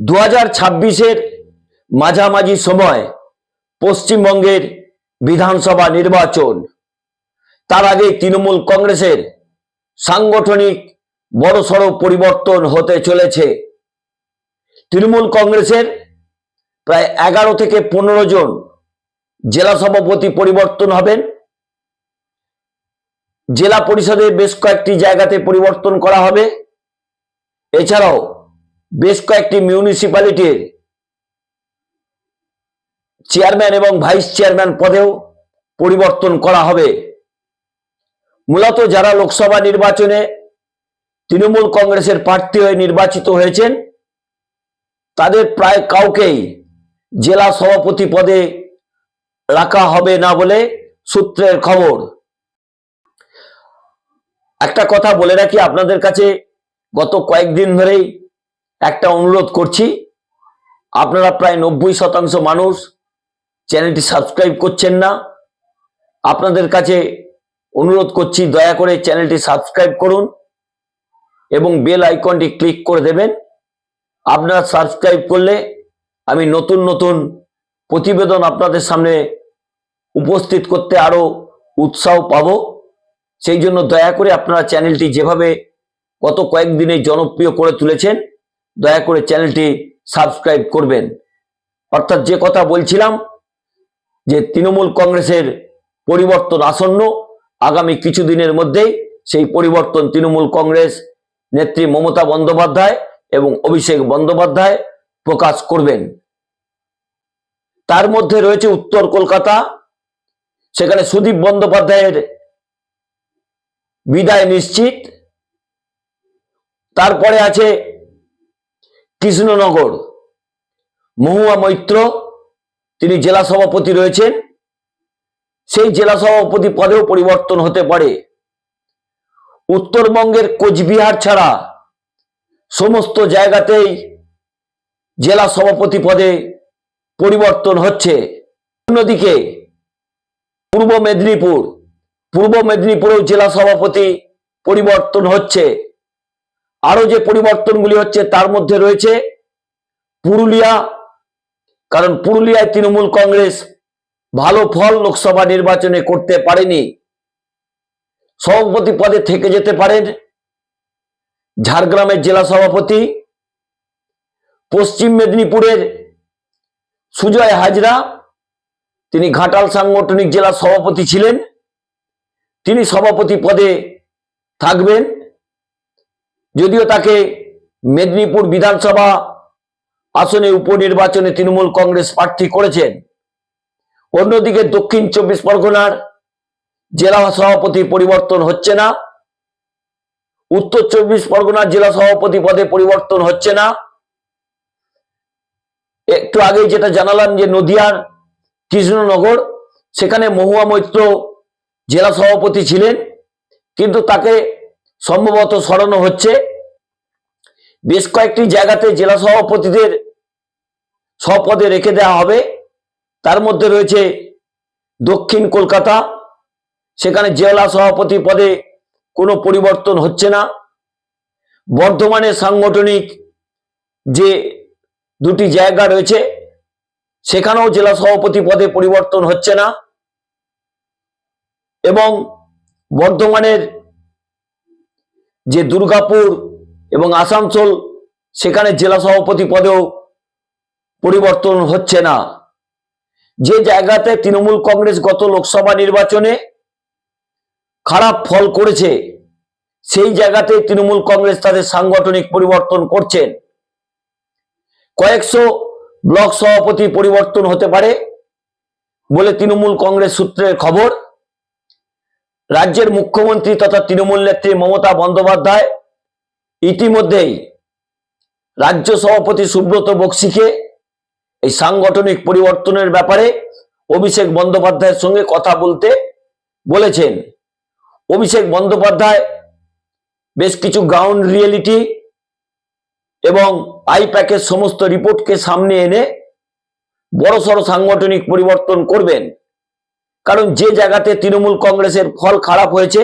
দু হাজার ছাব্বিশের মাঝামাঝি সময় পশ্চিমবঙ্গের বিধানসভা নির্বাচন। তার আগে তৃণমূল কংগ্রেসের সাংগঠনিক বড়সড় পরিবর্তন হতে চলেছে। তৃণমূল কংগ্রেসের প্রায় এগারো থেকে পনেরো জন জেলা সভাপতি পরিবর্তন হবেন। জেলা পরিষদের বেশ কয়েকটি জায়গাতে পরিবর্তন করা হবে। এছাড়াও বেশ কয়েকটি মিউনিসিপ্যালিটির চেয়ারম্যান এবং ভাইস চেয়ারম্যান পদেও পরিবর্তন করা হবে। মূলত যারা লোকসভা নির্বাচনে তৃণমূল কংগ্রেসের প্রার্থী হয়ে নির্বাচিত হয়েছেন, তাদের প্রায় কাউকেই জেলা সভাপতি পদে রাখা হবে না বলে সূত্রের খবর। একটা কথা বলে রাখি, আপনাদের কাছে গত কয়েকদিন ধরেই একটা অনুরোধ করছি, আপনারা প্রায় নব্বই শতাংশ মানুষ চ্যানেলটি সাবস্ক্রাইব করছেন না। আপনাদের কাছে অনুরোধ করছি, দয়া করে চ্যানেলটি সাবস্ক্রাইব করুন এবং বেল আইকনটি ক্লিক করে দেবেন। আপনারা সাবস্ক্রাইব করলে আমি নতুন নতুন প্রতিবেদন আপনাদের সামনে উপস্থিত করতে আরও উৎসাহ পাব। সেই জন্য দয়া করে আপনারা চ্যানেলটি যেভাবে গত কয়েকদিনে জনপ্রিয় করে তুলেছেন দয়া করে চ্যানেলটি সাবস্ক্রাইব করবেন। অর্থাৎ যে কথা বলছিলাম, যে তৃণমূল কংগ্রেসের পরিবর্তন আসন্ন, আগামী কিছুদিনের মধ্যেই সেই পরিবর্তন তৃণমূল কংগ্রেস নেত্রী মমতা বন্দ্যোপাধ্যায় এবং অভিষেক বন্দ্যোপাধ্যায় প্রকাশ করবেন। তার মধ্যে রয়েছে উত্তর কলকাতা, সেখানে সুদীপ বন্দ্যোপাধ্যায়ের বিদায় নিশ্চিত। তারপরে আছে কৃষ্ণনগর। মহুয়া মৈত্র, তিনি জেলা সভাপতি রয়েছেন। সেই জেলা সভাপতি পদেও পরিবর্তন হতে পারে। উত্তরবঙ্গের কোচবিহার ছাড়া সমস্ত জায়গাতেই জেলা সভাপতি পদে পরিবর্তন হচ্ছে। অন্যদিকে পূর্ব মেদিনীপুর, পূর্ব মেদিনীপুরেও জেলা সভাপতি পরিবর্তন হচ্ছে। আরও যে পরিবর্তনগুলি হচ্ছে তার মধ্যে রয়েছে পুরুলিয়া, কারণ পুরুলিয়ায় তৃণমূল কংগ্রেস ভালো ফল লোকসভা নির্বাচনে করতে পারেনি। সভাপতি পদে থেকে যেতে পারেন ঝাড়গ্রামের জেলা সভাপতি, পশ্চিম মেদিনীপুরের সুজয় হাজরা, তিনি ঘাটাল সাংগঠনিক জেলা সভাপতি ছিলেন, তিনি সভাপতি পদে থাকবেন। যদিও তাকে মেদিনীপুর বিধানসভা আসনে উপনির্বাচনে তৃণমূল কংগ্রেস প্রার্থী করেছেন। অন্যদিকে দক্ষিণ চব্বিশ পরগনার জেলা সভাপতি পরিবর্তন হচ্ছে না। উত্তর চব্বিশ পরগনার জেলা সভাপতি পদে পরিবর্তন হচ্ছে না। একটু আগে যেটা জানালাম যে নদিয়ার কৃষ্ণনগর, সেখানে মহুয়া মৈত্র জেলা সভাপতি ছিলেন, কিন্তু তাকে সম্ভবত সরানো হচ্ছে। বেশ কয়েকটি জায়গাতে জেলা সভাপতিদের সপদে রেখে দেওয়া হবে। তার মধ্যে রয়েছে দক্ষিণ কলকাতা। সেখানে জেলা সভাপতি পদে কোনো পরিবর্তন হচ্ছে না। বর্ধমানের সাংগঠনিক যে দুটি জায়গা রয়েছে, সেখানেও জেলা সভাপতি পদে পরিবর্তন হচ্ছে না। এবং বর্ধমানের যে দুর্গাপুর এবং আসানসোল সেখানে জেলা সভাপতি পদেও পরিবর্তন হচ্ছে না। যে জায়গাতে তৃণমূল কংগ্রেস গত লোকসভা নির্বাচনে খারাপ ফল করেছে, সেই জায়গাতে তৃণমূল কংগ্রেস তাদের সাংগঠনিক পরিবর্তন করছেন কয়েকশো ব্লক সভাপতি পরিবর্তন হতে পারে বলে তৃণমূল কংগ্রেস সূত্রের খবর। রাজ্যের মুখ্যমন্ত্রী তথা তৃণমূল নেত্রী মমতা বন্দ্যোপাধ্যায় ইতিমধ্যেই রাজ্য সভাপতি সুব্রত বক্সিকে এই সাংগঠনিক পরিবর্তনের ব্যাপারে অভিষেক বন্দ্যোপাধ্যায়ের সঙ্গে কথা বলতে বলেছেন। অভিষেক বন্দ্যোপাধ্যায় বেশ কিছু গ্রাউন্ড রিয়েলিটি এবং আইপ্যাকের সমস্ত রিপোর্টকে সামনে এনে বড়সড় সাংগঠনিক পরিবর্তন করবেন। কারণ যে জায়গাতে তৃণমূল কংগ্রেসের ফল খারাপ হয়েছে,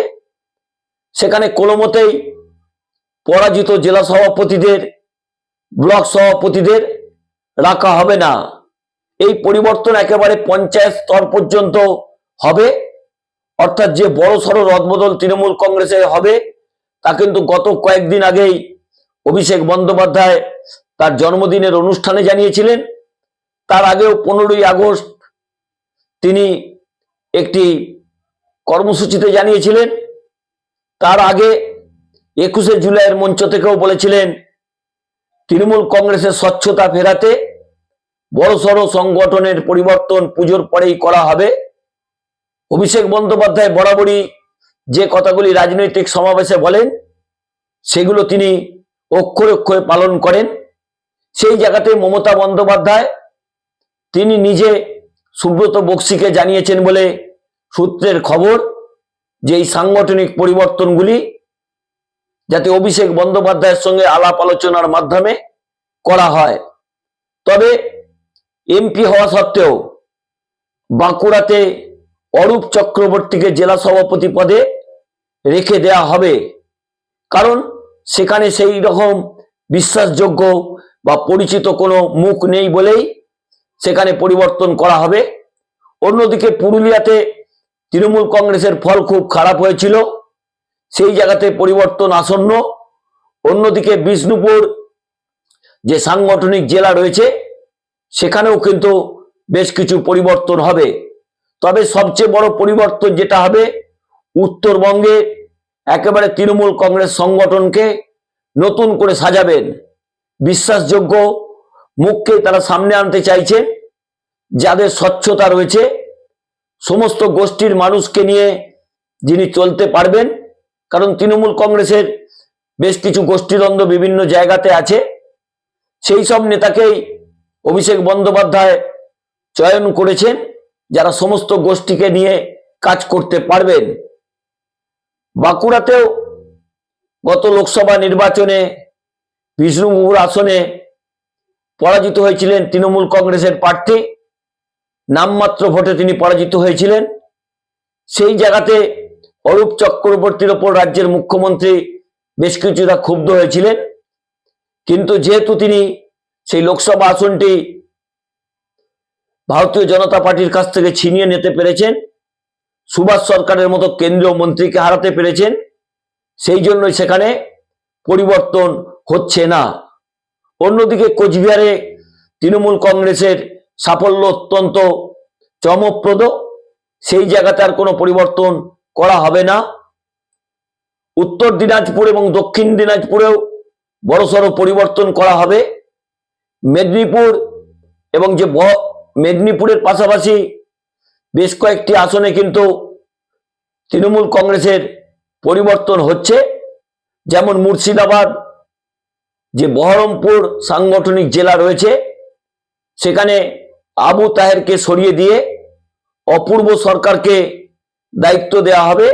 সেখানে কোনো মতেই পরাজিত জেলা সভাপতিদের, ব্লক সভাপতিদের রাখা হবে না। এই পরিবর্তন একেবারে পঞ্চায়েত স্তর পর্যন্ত হবে। অর্থাৎ যে বড় সড়ো রদবদল তৃণমূল কংগ্রেসে হবে, তা কিন্তু গত কয়েকদিন আগেই অভিষেক বন্দ্যোপাধ্যায় তার জন্মদিনের অনুষ্ঠানে জানিয়েছিলেন। তার আগেও পনেরোই আগস্ট তিনি একটি কর্মসূচিতে জানিয়েছিলেন। তার আগে একুশে জুলাইয়ের মঞ্চ থেকেও বলেছিলেন, তৃণমূল কংগ্রেসের স্বচ্ছতা ফেরাতে বড়সড় সংগঠনের পরিবর্তন পুজোর পরেই করা হবে। অভিষেক বন্দ্যোপাধ্যায় বরাবরই যে কথাগুলি রাজনৈতিক সমাবেশে বলেন, সেগুলো তিনি অক্ষরে অক্ষরে পালন করেন। সেই জায়গাতে মমতা বন্দ্যোপাধ্যায়, তিনি নিজে সুব্রত বক্সিকে জানিয়েছেন বলে সূত্রের খবর যে এই সাংগঠনিক পরিবর্তনগুলি যাতে অভিষেক বন্দ্যোপাধ্যায়ের সঙ্গে আলাপ আলোচনার মাধ্যমে করা হয়। তবে এমপি হওয়া সত্ত্বেও বাঁকুড়াতে অরূপ চক্রবর্তীকে জেলা সভাপতি পদে রেখে দেয়া হবে। কারণ সেখানে সেই রকম বিশ্বাসযোগ্য বা পরিচিত কোনো মুখ নেই বলেই সেখানে পরিবর্তন করা হবে। অন্যদিকে পুরুলিয়াতে তৃণমূল কংগ্রেসের ফল খুব খারাপ হয়েছিল। সেই জায়গাতে পরিবর্তন আসন্ন। অন্যদিকে বিষ্ণুপুর যে সাংগঠনিক জেলা রয়েছে, সেখানেও কিন্তু বেশ কিছু পরিবর্তন হবে। তবে সবচেয়ে বড় পরিবর্তন যেটা হবে, উত্তরবঙ্গে একেবারে তৃণমূল কংগ্রেস সংগঠনকে নতুন করে সাজাবেন। বিশ্বাসযোগ্য মুখকে তারা সামনে আনতে চাইছেন যাদের স্বচ্ছতা রয়েছে, সমস্ত গোষ্ঠীর মানুষকে নিয়ে যিনি চলতে পারবেন কারণ তৃণমূল কংগ্রেসের বেশ কিছু গোষ্ঠীদ্বন্দ্ব বিভিন্ন জায়গাতে আছে। সেই সব নেতাকেই অভিষেক বন্দ্যোপাধ্যায় চয়ন করেছেন, যারা সমস্ত গোষ্ঠীকে নিয়ে কাজ করতে পারবেন। বাঁকুড়াতেও গত লোকসভা নির্বাচনে বিষ্ণুপুর আসনে পরাজিত হয়েছিলেন তৃণমূল কংগ্রেসের প্রার্থী। নামমাত্র ভোটে তিনি পরাজিত হয়েছিলেন। সেই জায়গাতে অরূপ চক্রবর্তীর ওপর রাজ্যের মুখ্যমন্ত্রী বেশ কিছুটা ক্ষুব্ধ হয়েছিলেন। কিন্তু যেহেতু তিনি সেই লোকসভা আসনটি ভারতীয় জনতা পার্টির কাছ থেকে ছিনিয়ে নিতে পেরেছেন, সুভাষ সরকারের মতো কেন্দ্রীয় মন্ত্রীকে হারাতে পেরেছেন, সেই জন্যই সেখানে পরিবর্তন হচ্ছে না। অন্যদিকে কোচবিহারে তৃণমূল কংগ্রেসের সাফল্য অত্যন্ত চমকপ্রদ, সেই জায়গাতে আর কোনো পরিবর্তন করা হবে না। উত্তর দিনাজপুর এবং দক্ষিণ দিনাজপুরেও বড়সড় পরিবর্তন করা হবে। মেদিনীপুর এবং যে মেদিনীপুরের পাশাপাশি বেশ কয়েকটি আসনে কিন্তু তৃণমূল কংগ্রেসের পরিবর্তন হচ্ছে। যেমন মুর্শিদাবাদ, যে বহরমপুর সাংগঠনিক জেলা রয়েছে, সেখানে আবু তাহেরকে সরিয়ে দিয়ে অপূর্ব সরকারকে দায়িত্ব দেওয়া হবে।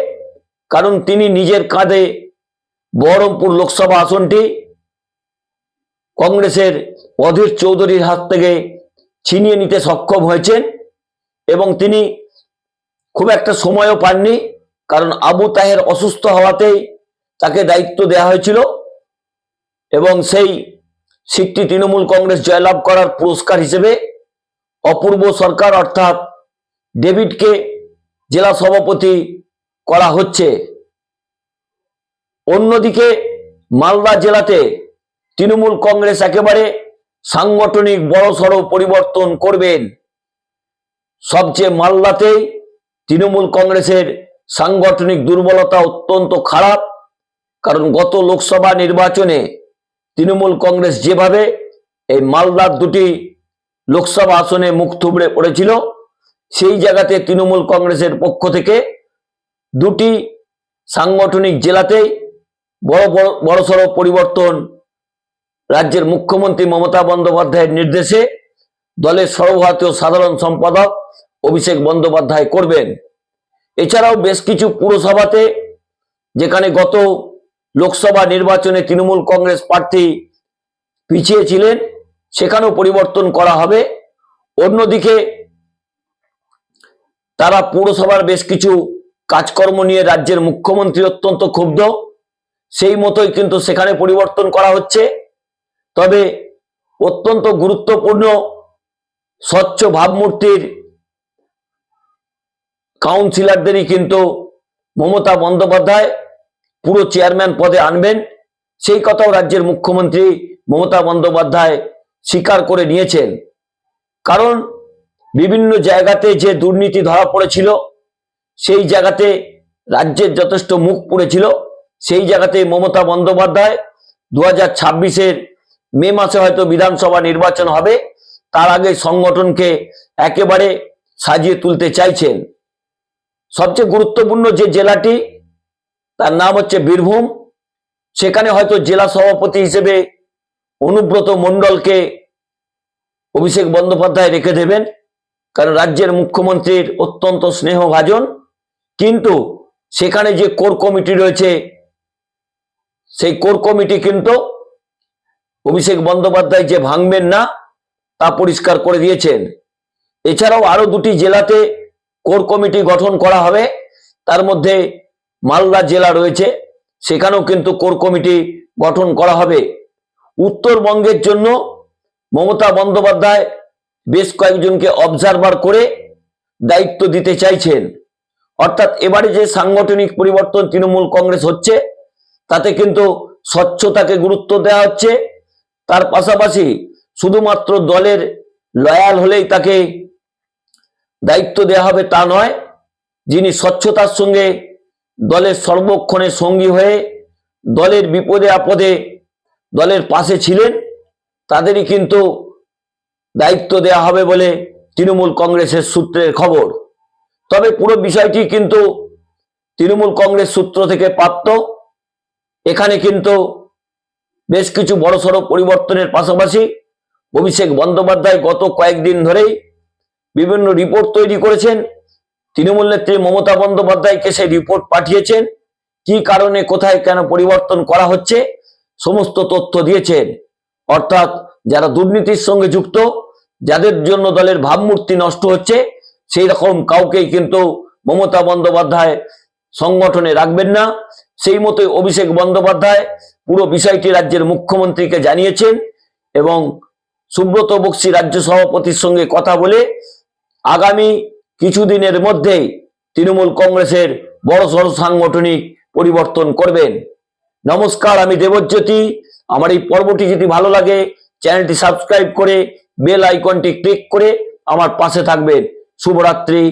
কারণ তিনি নিজের কাঁধে বহরমপুর লোকসভা আসনটি কংগ্রেসের অধীর চৌধুরীর হাত থেকে ছিনিয়ে নিতে সক্ষম হয়েছেন এবং তিনি খুব একটা সময়ও পাননি, কারণ আবু তাহের অসুস্থ হওয়াতেই তাকে দায়িত্ব দেওয়া হয়েছিল এবং সেই সিটটি তৃণমূল কংগ্রেস জয়লাভ করার পুরস্কার হিসেবে অপূর্ব সরকার অর্থাৎ ডেভিডকে জেলা সভাপতি করা হচ্ছে। অন্যদিকে মালদা জেলাতে তৃণমূল কংগ্রেস একেবারে সাংগঠনিক বড়সড় পরিবর্তন করবেন। সবচেয়ে মালদাতেই তৃণমূল কংগ্রেসের সাংগঠনিক দুর্বলতা অত্যন্ত খারাপ। কারণ গত লোকসভা নির্বাচনে তৃণমূল কংগ্রেস যেভাবে এই মালদার দুটি লোকসভা আসনে মুখ থুবড়ে পড়েছিল সেই জায়গাতে তৃণমূল কংগ্রেসের পক্ষ থেকে দুটি সাংগঠনিক জেলাতেই বড় বড় বড়সড় পরিবর্তন রাজ্যের মুখ্যমন্ত্রী মমতা বন্দ্যোপাধ্যায়ের নির্দেশে দলের সর্বভারতীয় সাধারণ সম্পাদক অভিষেক বন্দ্যোপাধ্যায় করবেন। এছাড়াও বেশ কিছু পুরসভাতে, যেখানে গত লোকসভা নির্বাচনে তৃণমূল কংগ্রেস প্রার্থী পিছিয়ে ছিলেন সেখানেও পরিবর্তন করা হবে। অন্যদিকে তারা পৌরসভার বেশ কিছু কাজকর্ম নিয়ে রাজ্যের মুখ্যমন্ত্রী অত্যন্ত ক্ষুব্ধ। সেই মতোই কিন্তু সেখানে পরিবর্তন করা হচ্ছে। তবে অত্যন্ত গুরুত্বপূর্ণ স্বচ্ছ ভাবমূর্তির কাউন্সিলরদেরই কিন্তু মমতা বন্দ্যোপাধ্যায় পুরো চেয়ারম্যান পদে আনবেন। সেই কথাও রাজ্যের মুখ্যমন্ত্রী মমতা বন্দ্যোপাধ্যায় স্বীকার করে নিয়েছেন। কারণ বিভিন্ন জায়গাতে যে দুর্নীতি ধরা পড়েছিল, সেই জায়গাতে রাজ্যের যথেষ্ট মুখ পুড়েছিল। সেই জায়গাতে মমতা বন্দ্যোপাধ্যায় দু হাজার ছাব্বিশের মে মাসে হয়তো বিধানসভা নির্বাচন হবে, তার আগে সংগঠনকে একেবারে সাজিয়ে তুলতে চাইছেন। সবচেয়ে গুরুত্বপূর্ণ যে জেলাটি, তার নাম হচ্ছে বীরভূম। সেখানে হয়তো জেলা সভাপতি হিসেবে অনুব্রত মণ্ডলকে অভিষেক বন্দ্যোপাধ্যায় রেখে দেবেন। কারণ রাজ্যের মুখ্যমন্ত্রীর অত্যন্ত স্নেহভাজন, কিন্তু সেখানে যে কোর কমিটি রয়েছে, সেই কোর কমিটি কিন্তু অভিষেক বন্দ্যোপাধ্যায় যে ভাঙবেন না, তা পরিষ্কার করে দিয়েছেন। এছাড়াও আরও দুটি জেলাতে কোর কমিটি গঠন করা হবে, তার মধ্যে মালদা জেলা রয়েছে, সেখানেও কিন্তু কোর কমিটি গঠন করা হবে। উত্তরবঙ্গের জন্য মমতা বন্দ্যোপাধ্যায় বেশ কয়েকজনকে অবজারভার করে দায়িত্ব দিতে চাইছেন। অর্থাৎ এবারে যে সাংগঠনিক পরিবর্তন তৃণমূল কংগ্রেস হচ্ছে, তাতে কিন্তু স্বচ্ছতাকে গুরুত্ব দেওয়া হচ্ছে। তার পাশাপাশি শুধুমাত্র দলের লয়াল হলেই তাকে দায়িত্ব দেওয়া হবে তা নয়, যিনি স্বচ্ছতার সঙ্গে দলের সর্বক্ষণে সঙ্গী হয়ে দলের বিপদে আপদে দলের পাশে ছিলেন, তাদেরই কিন্তু দায়িত্ব দেওয়া হবে বলে তৃণমূল কংগ্রেসের সূত্রের খবর। তবে পুরো বিষয়টি কিন্তু তৃণমূল কংগ্রেস সূত্র থেকে প্রাপ্ত। এখানে কিন্তু বেশ কিছু বড়সড় পরিবর্তনের পাশাপাশি অভিষেক বন্দ্যোপাধ্যায় গত কয়েকদিন ধরেই বিভিন্ন রিপোর্ট তৈরি করেছেন। তৃণমূল নেত্রী মমতা বন্দ্যোপাধ্যায়কে সেই রিপোর্ট পাঠিয়েছেন। কি কারণে, কোথায় কেন পরিবর্তন করা হচ্ছে, সমস্ত তথ্য দিয়েছেন। অর্থাৎ যারা দুর্নীতির সঙ্গে যুক্ত, যাদের জন্য দলের ভাবমূর্তি নষ্ট হচ্ছে, সেই রকম কাউকেই কিন্তু মমতা বন্দ্যোপাধ্যায় সংগঠনে রাখবেন না। সেই মতোই অভিষেক বন্দ্যোপাধ্যায় পুরো বিষয়টি রাজ্যের মুখ্যমন্ত্রীকে জানিয়েছেন এবং সুব্রত বক্সি রাজ্য সভাপতির সঙ্গে কথা বলে আগামী কিছুদিনের মধ্যেই তৃণমূল কংগ্রেসের বড়সড় সাংগঠনিক পরিবর্তন করবেন। নমস্কার, আমি দেবজ্যোতি। আমার এই পর্বটি যদি ভালো লাগে চ্যানেলটি সাবস্ক্রাইব করে বেল আইকনটি ক্লিক করে আমার পাশে থাকবেন। শুভরাত্রি।